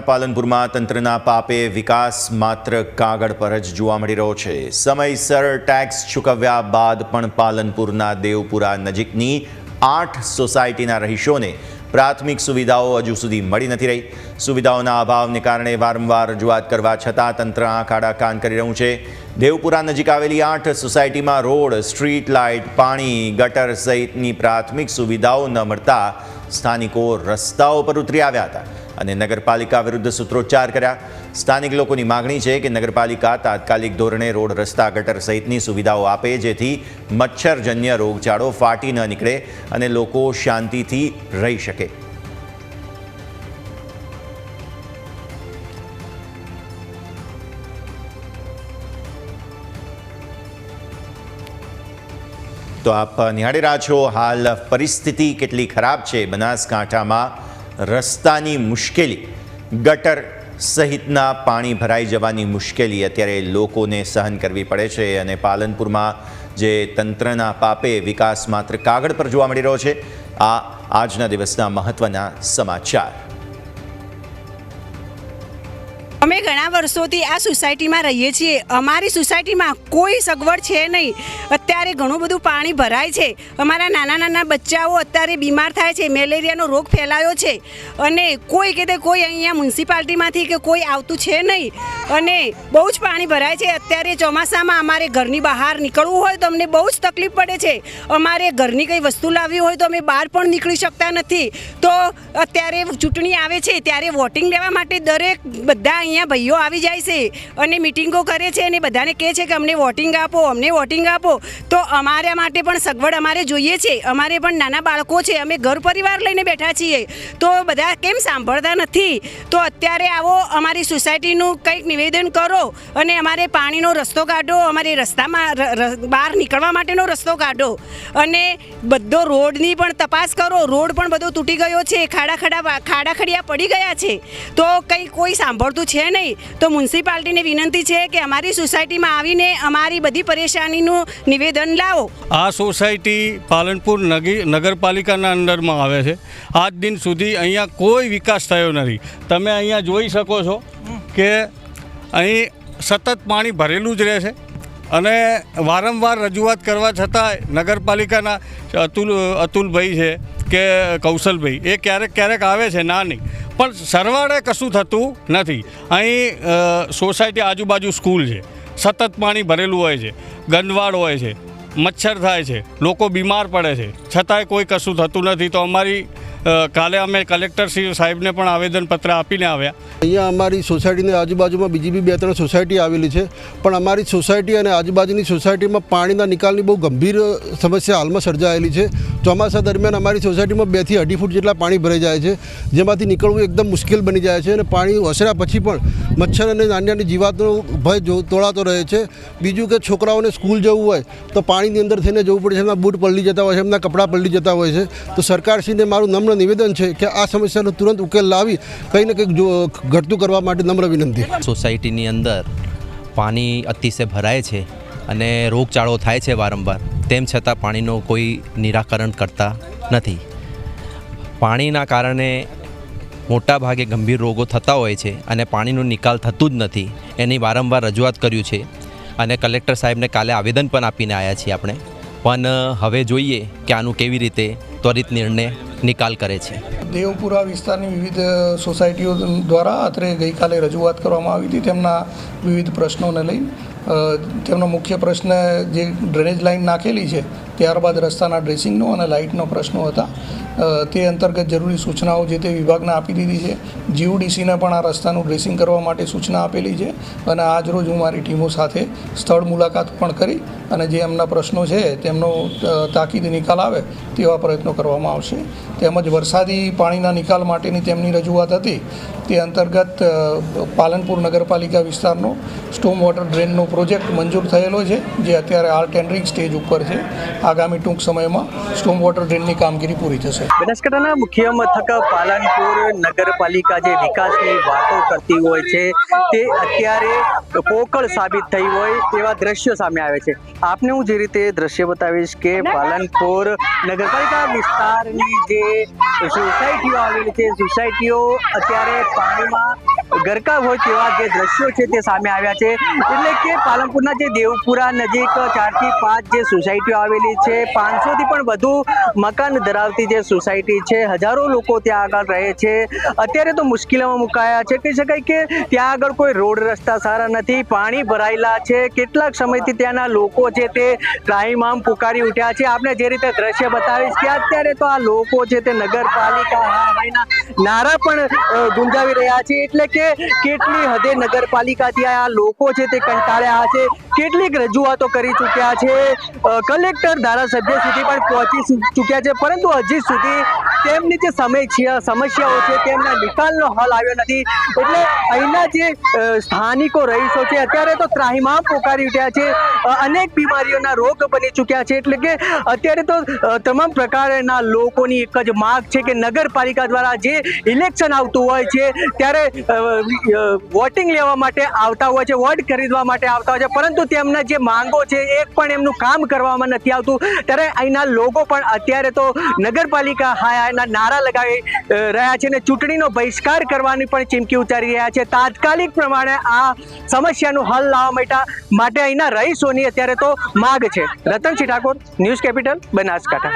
પાલનપુરમાં તંત્રના પાપે વિકાસ માત્ર કાગળ પર જ જોવા મળી રહ્યો છે. સમયસર ટેક્સ ચૂકવ્યા બાદ પણ પાલનપુરના દેવપુરા નજીકની આઠ સોસાયટીના રહીશોને પ્રાથમિક સુવિધાઓ હજુ સુધી મળી નથી રહી. સુવિધાઓના અભાવને કારણે વારંવાર રજૂઆત કરવા છતાં તંત્ર આંખ આડા કાન કરી રહ્યું છે. દેવપુરા નજીક આવેલી આઠ સોસાયટીમાં રોડ, સ્ટ્રીટ લાઇટ, પાણી, ગટર સહિતની પ્રાથમિક સુવિધાઓ ન મળતા સ્થાનિકો રસ્તાઓ પર ઉતરી આવ્યા હતા. અને નગરપાલિકા વિરુદ્ધ સૂત્રોચ્ચાર કર્યા. સ્થાનિક લોકોની માગણી છે કે નગરપાલિકા તાત્કાલિક ધોરણે રોડ રસ્તા ગટર સહિતની સુવિધાઓ આપે, જેથી મચ્છરજન્ય રોગચાળો ફાટી ન નીકળે અને લોકો શાંતિથી રહી શકે. તો આપ નિહાળી રહ્યા છો, હાલ પરિસ્થિતિ કેટલી ખરાબ છે? બનાસકાંઠામાં રસ્તાની મુશ્કેલી. ગટર સહિતના પાણી ભરાઈ જવાની મુશ્કેલી અત્યારે લોકોને સહન કરવી પડે છે અને પાલનપુરમાં જે તંત્રના પાપે વિકાસ માત્ર કાગળ પર જોવા મળી રહ્યો છે, આ આજના દિવસના મહત્ત્વના સમાચાર. અમે ઘણા વર્ષોથી આ સોસાયટીમાં રહીએ છીએ. અમારી સોસાયટીમાં કોઈ સગવડ છે નહીં. અત્યારે ઘણું બધું પાણી ભરાય છે. અમારા નાના નાના બચ્ચાઓ અત્યારે બીમાર થાય છે, મેલેરિયાનો રોગ ફેલાયો છે. અને કોઈ કે તે કોઈ અહીંયા મ્યુનિસિપાલિટીમાંથી કે કોઈ આવતું છે નહીં. અને બહુ જ પાણી ભરાય છે. અત્યારે ચોમાસામાં અમારે ઘરની બહાર નીકળવું હોય તો અમને બહુ જ તકલીફ પડે છે. અમારે ઘરની કંઈ વસ્તુ લાવવી હોય તો અમે બહાર પણ નીકળી શકતા નથી. તો અત્યારે ચૂંટણી આવે છે, ત્યારે વોટિંગ લેવા માટે દરેક બધા અહીંયા ભાઈઓ આવી જાય છે અને મિટિંગો કરે છે અને બધાને કહે છે કે અમને વોટિંગ આપો, અમને વોટિંગ આપો. તો અમારા માટે પણ સગવડ અમારે જોઈએ છે. અમારે પણ નાના બાળકો છે. અમે ઘર પરિવાર લઈને બેઠા છીએ. તો બધા કેમ સાંભળતા નથી? તો અત્યારે આવો અમારી સોસાયટીનું કંઈક નિવેદન કરો અને અમારે પાણીનો રસ્તો કાઢો, અમારે રસ્તામાં બહાર નીકળવા માટેનો રસ્તો કાઢો. અને બધો રોડની પણ તપાસ કરો. રોડ પણ બધો તૂટી ગયો છે. ખાડા ખાડા ખાડા ખડિયા પડી ગયા છે. તો કંઈ કોઈ સાંભળતું છે નહીં. તો મ્યુનિસિપાલિટીને વિનંતી છે કે અમારી સોસાયટીમાં આવીને અમારી બધી પરેશાનીનું નિવેદન લાવો. આ સોસાયટી પાલનપુર નગી નગરપાલિકાના અંડરમાં આવે છે. આજ દિન સુધી અહીંયા કોઈ વિકાસ થયો નથી. તમે અહીંયા જોઈ શકો છો કે અહીં સતત પાણી ભરેલું જ રહે છે અને વારંવાર રજૂઆત કરવા છતાંય નગરપાલિકાના અતુલ અતુલભાઈ છે કે કૌશલભાઈ, એ ક્યારેક ક્યારેક આવે છે ના નહીં પણ સરવાળે કશું થતું નથી. અહીં સોસાયટી આજુબાજુ સ્કૂલ છે. સતત પાણી ભરેલું હોય છે. ગંદવાડ હોય છે. મચ્છર થાય છે. લોકો બીમાર પડે છે. છતાંય કોઈ કશું થતું નથી. તો અમારી કાલે અમે કલેક્ટર શ્રી સાહેબને પણ આવેદનપત્ર આપીને આવ્યા. અહીંયા અમારી સોસાયટીની આજુબાજુમાં બીજી બી બે ત્રણ સોસાયટી આવેલી છે. પણ અમારી સોસાયટી અને આજુબાજુની સોસાયટીમાં પાણીના નિકાલની બહુ ગંભીર સમસ્યા હાલમાં સર્જાયેલી છે. ચોમાસા દરમિયાન અમારી સોસાયટીમાં બેથી અઢી ફૂટ જેટલા પાણી ભરાઈ જાય છે. જેમાંથી નીકળવું એકદમ મુશ્કેલ બની જાય છે અને પાણી ઓસર્યા પછી પણ મચ્છર અને નાની નાની જીવાતનો ભય તોળાતો રહે છે. બીજું કે છોકરાઓને સ્કૂલ જવું હોય તો પાણીની અંદર થઈને જવું પડે છે. એમના બૂટ પલળી જતા હોય છે, એમના કપડાં પલળી જતા હોય છે. તો સરકારશ્રીને મારું નમ્ર નિવેદન છે કે આ સમસ્યાનો તુરંત ઉકેલ લાવી કંઈ ને કંઈક ઘટતું કરવા માટે નમ્ર વિનંતી. સોસાયટીની અંદર પાણી અતિશય ભરાય છે અને રોગચાળો થાય છે વારંવાર. તેમ છતાં પાણીનો કોઈ નિરાકરણ કરતા નથી. પાણીના કારણે મોટા ભાગે ગંભીર રોગો થતા હોય છે અને પાણીનો નિકાલ થતું જ નથી. એની વારંવાર રજૂઆત કર્યું છે અને કલેક્ટર સાહેબને કાલે આવેદન પણ આપીને આવ્યા છીએ આપણે. પણ હવે જોઈએ કે આનું કેવી રીતે ત્વરિત નિર્ણય નિકાલ કરે છે. દેવપુરા વિસ્તારની વિવિધ સોસાયટીઓ દ્વારા અત્રે ગઈકાલે રજૂઆત કરવામાં આવી હતી. તેમના વિવિધ પ્રશ્નોને લઈ તેમનો મુખ્ય પ્રશ્ન જે ડ્રેનેજ લાઇન નાખેલી છે ત્યારબાદ રસ્તાના ડ્રેસિંગનો અને લાઇટનો પ્રશ્નો હતા. તે અંતર્ગત જરૂરી સૂચનાઓ જે તે વિભાગને આપી દીધી છે. જીયુડીસીને પણ આ રસ્તાનું ડ્રેસિંગ કરવા માટે સૂચના આપેલી છે અને આજ રોજ હું મારી ટીમો સાથે સ્થળ મુલાકાત પણ કરી અને જે એમના પ્રશ્નો છે તેમનો તાકીદ નિકાલ આવે તેવા પ્રયત્નો કરવામાં આવશે. તેમજ વરસાદી પાણીના નિકાલ માટેની તેમની રજૂઆત હતી. તે અંતર્ગત પાલનપુર નગરપાલિકા વિસ્તારનો સ્ટોમ વોટર ડ્રેનનો પ્રોજેક્ટ મંજૂર થયેલો છે, જે અત્યારે હાલ ટેન્ડરિંગ સ્ટેજ ઉપર છે. આગામી ટૂંક સમયમાં સ્ટોમ વોટર ડ્રેનની કામગીરી પૂરી થશે. બનાસકાંઠાના મુખ્ય મથક પાલનપુર નગરપાલિકા જે વિકાસની વાતો કરતી હોય છે, તે અત્યારે પોકળ સાબિત થઈ હોય તેવા દ્રશ્યો સામે આવે છે. આપને હું જે રીતે દ્રશ્ય બતાવીશ કે પાલનપુર નગરપાલિકા વિસ્તારની જે સોસાયટીઓ આવેલી છે સોસાયટીઓ અત્યારે પાણીમાં ગરકાવ હોય તેવા જે દ્રશ્યો છે તે સામે આવ્યા છે. એટલે કે પાલનપુરના જે દેવપુરા નજીક ચારથી પાંચ જે સોસાયટીઓ આવેલી છે, પાંચસોથી પણ વધુ મકાન ધરાવતી જે સોસાયટી છે, હજારો લોકો ત્યાં આગળ રહે છે. અત્યારે તો મુશ્કેલીમાં મુકાયા છે. કહી શકાય કે ત્યાં આગળ કોઈ રોડ રસ્તા સારા નથી. પાણી ભરાયેલા છે. કેટલાક સમયથી ત્યાંના લોકો છે તે ત્રાહીમામ પુકારી ઉઠ્યા છે. આપણે જે રીતે દ્રશ્ય બતાવીશ કે અત્યારે તો આ લોકો છે તે નગરપાલિકા નારા પણ ગુંજાવી રહ્યા છે. એટલે કે કેટલી હદે નગરપાલિકાથી આ લોકો છે તે કંટાળ્યા છે કેટલીક રજૂઆતો કરી ચૂક્યા છે? કલેક્ટર ધારાસભ્ય સુધી પણ પહોંચી ચૂક્યા છે, પરંતુ હજી સુધી તેમની જે સમસ્યા સમસ્યાઓ છે, તેમના નિકાલનો હલ આવ્યો નથી. એટલે અહીંના જે સ્થાનિકો રહીશો છે, અત્યારે તો ત્રાહિમામ પોકારી ઉઠ્યા છે. અનેક બીમારીઓના રોગ બની ચૂક્યા છે. એટલે કે અત્યારે તો તમામ પ્રકારના લોકોની એક જ માગ છે કે નગરપાલિકા દ્વારા જે ઇલેક્શન આવતું હોય છે, ત્યારે વોટિંગ લેવા માટે આવતા હોય છે, વોટ ખરીદવા માટે આવતા હોય છે. પરંતુ તેમના જે માંગો છે, એક પણ એમનું કામ કરવામાં નથી આવતું. ત્યારે અહીંના લોકો પણ અત્યારે તો નગરપાલિકા હાયના નારા લગાવી રહ્યા છે અને ચૂંટણીનો બહિષ્કાર કરવાની પણ ચીમકી ઉચ્ચારી રહ્યા છે. તાત્કાલિક પ્રમાણે આ સમસ્યાનું હલ લાવવા માટે અહીંના રહીશોની અત્યારે તો માગ છે. Ratansinh Thakor, News Capital, Banaskantha.